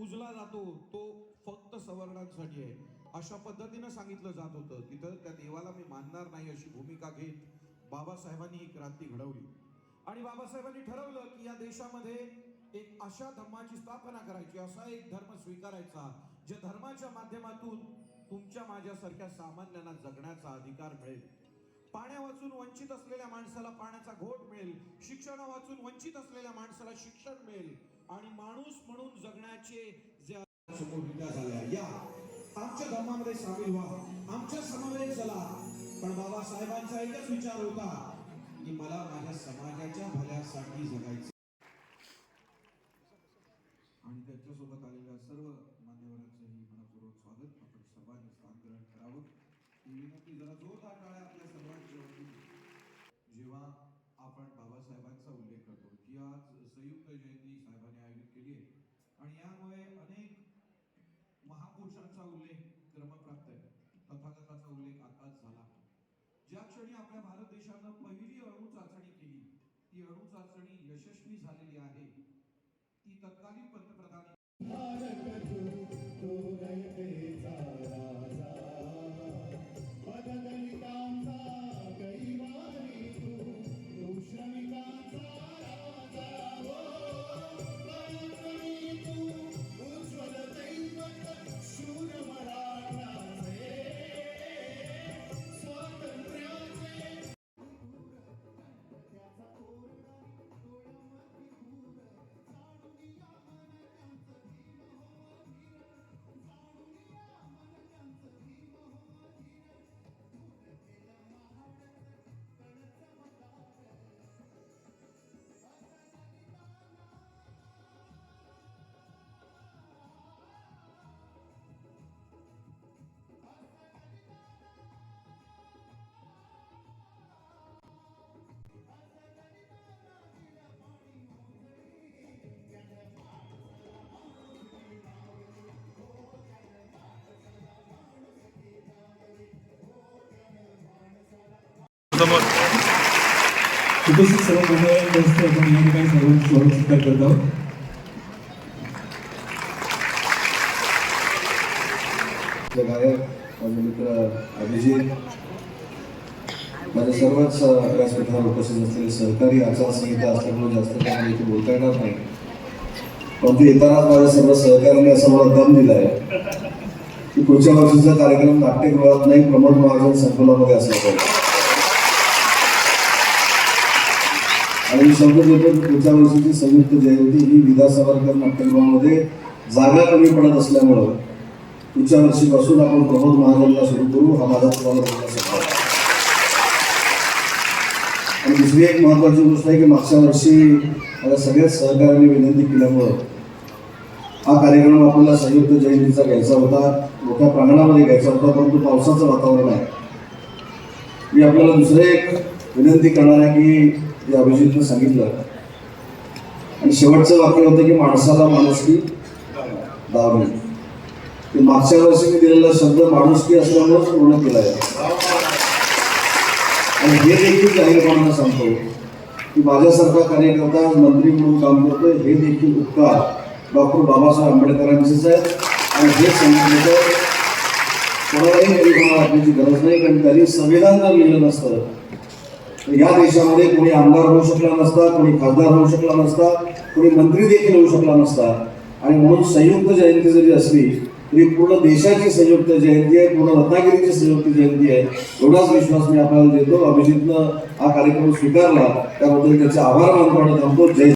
उजला जातो तो फक्त सवर्णांसाठी आहे. अशा पद्धतीनं सांगितलं जात होतं. तिथं त्या देवाला मी मानणार नाही अशी भूमिका घेत बाबासाहेबांनी ही क्रांती घडवली. आणि बाबासाहेबांनी ठरवलं की या देशामध्ये एक अशा धर्माची स्थापना करायची असा एक धर्म स्वीकारायचा ज्या धर्माच्या माध्यमातून तुमच्या माझ्यासारख्या सामान्यांना जगण्याचा अधिकार मिळेल. पाण्या वाचून वंचित असलेल्या माणसाला पाण्याचा घोट मिळेल. शिक्षणा वाचून वंचित असलेल्या माणसाला शिक्षण मिळेल. आणि माणूस म्हणून जगण्याचे समोर विद्या झाल्या. या आमच्या धर्मामध्ये सामील व्हा. आमच्या समावेश चला. पण बाबासाहेबांचा एकच विचार होता की मला माझ्या समाजाच्या भल्यासाठी जगायचं. आणि त्यांच्यासोबत आलेल्या सर्व मान्यवरांचंही मनपूर्वक स्वागत. आपण सर्वांनी स्थान ग्रहण करावं. ही विनंती जरा जोरदार टाळ्या आपल्या सर्वांची वतीने जेव्हा आपण बाबासाहेबांचा उल्लेख करतो की आज संयुक्त जयंती साहेबांनी आयोजित केली आहे. आणि यामुळे अनेक महापुरुषांचा उल्लेख क्रमप्राप्त आहे. तथागताचा उल्लेख आताच झाला. ज्या क्षणी आपल्या भारत देशानं पहिली अणू चाचणी केली ती अणू चाचणी यशस्वी झालेली आहे. ती तत्कालीन पंतप्रधान उपस्थित सर्व मंडळांच्या आपण या ठिकाणी सर्वांचं स्वागत स्वीकार करत आहोत गायक माझे मित्र अभिजित माझ्या सर्वच व्यासपीठावर उपस्थित असलेले सहकारी आचारसंहिता असल्यामुळे जास्त काही इथे बोलता येणार नाही. परंतु येतानाच माझ्या सर्व सहकार्याने असा मला दम दिला आहे की पुढच्या वर्षीचा कार्यक्रम नाट्यगृहात नाही प्रमोद महाजन संकुलामध्ये असला पाहिजे आणि मी शब्द की पुढच्या वर्षीची संयुक्त जयंती ही विदा सावरकर नाट्यगृहामध्ये जागा कमी पडत असल्यामुळं पुढच्या वर्षीपासून आपण प्रमोद महाजनला सुरू करू. हा माझा तुम्हाला आणि दुसरी एक महत्वाची गोष्ट आहे की मागच्या वर्षी माझ्या सगळ्याच सहकार्याने विनंती केल्यामुळं हा कार्यक्रम आपल्याला संयुक्त जयंतीचा घ्यायचा होता. मोठ्या प्रांगणामध्ये घ्यायचा होता परंतु पावसाचं वातावरण आहे. मी आपल्याला दुसरं एक विनंती करणार आहे की जे अभिजितनं सांगितलं. आणि शेवटचं वाक्य होतं की माणसाला माणुसकी दावणी ते मागच्या वर्षी मी दिलेला शब्द माणुसकी असल्यामुळेच पूर्ण केला आहे. आणि हे देखील जाहीरपणानं सांगतो की माझ्यासारखा कार्यकर्ता मंत्री म्हणून काम करतोय हे देखील उपकार डॉक्टर बाबासाहेब आंबेडकरांचेच आहे. आणि हे सांगितलं कोणालाही वाटण्याची गरज नाही कारण त्यांनी संविधान जर लिहिलं नसतं. या देशामध्ये कोणी आमदार होऊ शकला नसता कोणी खासदार होऊ शकला नसता कोणी मंत्री देखील होऊ शकला नसता. आणि म्हणून संयुक्त जयंती जरी असली तरी पूर्ण देशाची संयुक्त जयंती आहे पूर्ण रत्नागिरीची संयुक्त जयंती आहे. एवढाच विश्वास मी आपल्याला देतो. अभिजितनं हा कार्यक्रम स्वीकारला. त्याबद्दल त्याचे आभार मानतो आणि थांबतो. जय